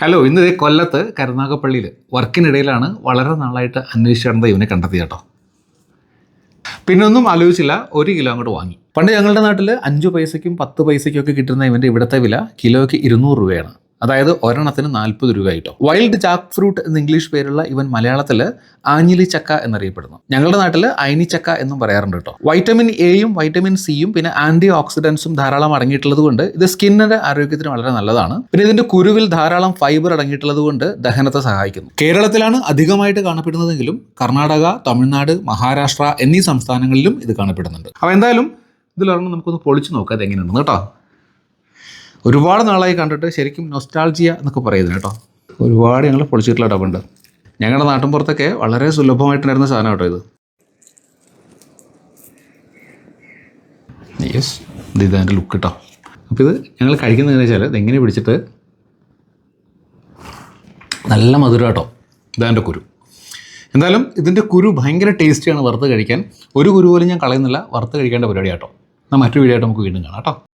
Hello ഇന്ന് കൊല്ലത്ത് കരുനാഗപ്പള്ളിയിൽ വർക്കിനിടയിലാണ് വളരെ നാളായിട്ട് അന്വേഷിച്ചിടേണ്ട ഇവനെ കണ്ടെത്തി കേട്ടോ. പിന്നെ ഒന്നും ആലോചിച്ചില്ല ഒരു കിലോ അങ്ങോട്ട് വാങ്ങി. പണ്ട് ഞങ്ങളുടെ നാട്ടിൽ അഞ്ച് പൈസയ്ക്കും പത്ത് പൈസയ്ക്കും ഒക്കെ കിട്ടുന്ന ഇവന്റെ ഇവിടുത്തെ വില കിലോയ്ക്ക് ഇരുന്നൂറ് രൂപയാണ്. അതായത് ഒരെണ്ണത്തിന് നാൽപ്പത് രൂപ കിട്ടും വൈൽഡ് ജാക്ക് ഫ്രൂട്ട് എന്ന ഇംഗ്ലീഷ് പേരുള്ള ഇവൻ മലയാളത്തിൽ ആഞ്ഞിലി ചക്ക എന്നറിയപ്പെടുന്നു. ഞങ്ങളുടെ നാട്ടിൽ അയനിച്ചക്ക എന്നും പറയാറുണ്ട് കേട്ടോ. വൈറ്റമിൻ എയും വൈറ്റമിൻ സിയും പിന്നെ ആന്റി ഓക്സിഡൻസും ധാരാളം അടങ്ങിയിട്ടുള്ളത് കൊണ്ട് ഇത് സ്കിന്നിന്റെ ആരോഗ്യത്തിന് വളരെ നല്ലതാണ്. പിന്നെ ഇതിന്റെ കുരുവിൽ ധാരാളം ഫൈബർ അടങ്ങിയിട്ടുള്ളത് കൊണ്ട് ദഹനത്തെ സഹായിക്കുന്നു. കേരളത്തിലാണ് അധികമായിട്ട് കാണപ്പെടുന്നതെങ്കിലും കർണാടക തമിഴ്നാട് മഹാരാഷ്ട്ര എന്നീ സംസ്ഥാനങ്ങളിലും ഇത് കാണപ്പെടുന്നുണ്ട്. അപ്പോൾ എന്തായാലും ഇതിലൊരെണ്ണം നമുക്കൊന്ന് പൊളിച്ചു നോക്കാം അത് എങ്ങനെയുണ്ടെന്ന് കേട്ടോ. ഒരുപാട് നാളായി കണ്ടിട്ട് ശരിക്കും നൊസ്റ്റാൾജിയ എന്നൊക്കെ പറയുന്നത് കേട്ടോ. ഒരുപാട് ഞങ്ങൾ പൊളിച്ചിട്ടുള്ള ഡബുണ്ട് ഞങ്ങളുടെ നാട്ടിൻ പുറത്തൊക്കെ വളരെ സുലഭമായിട്ടുണ്ടായിരുന്ന സാധനം കേട്ടോ ഇത്. യെസ് ഇത് ഇതതിന്റെ ലുക്ക് കേട്ടോ അപ്പോൾ ഇത് ഞങ്ങൾ കഴിക്കുന്നതെന്ന് വെച്ചാൽ ഇതെങ്ങനെ പിടിച്ചിട്ട് നല്ല മധുരം കേട്ടോ. ഇതാന്റെ കുരു. എന്തായാലും ഇതിന്റെ കുരു ഭയങ്കര ടേസ്റ്റിയാണ് വറുത്ത് കഴിക്കാൻ. ഒരു കുരു പോലും ഞാൻ കളയുന്നില്ല. വറുത്ത് കഴിക്കേണ്ട പരിപാടി കേട്ടോ എന്നാൽ മറ്റൊരു വീഡിയോ ആയിട്ട് നമുക്ക് വീണ്ടും കാണാം കേട്ടോ.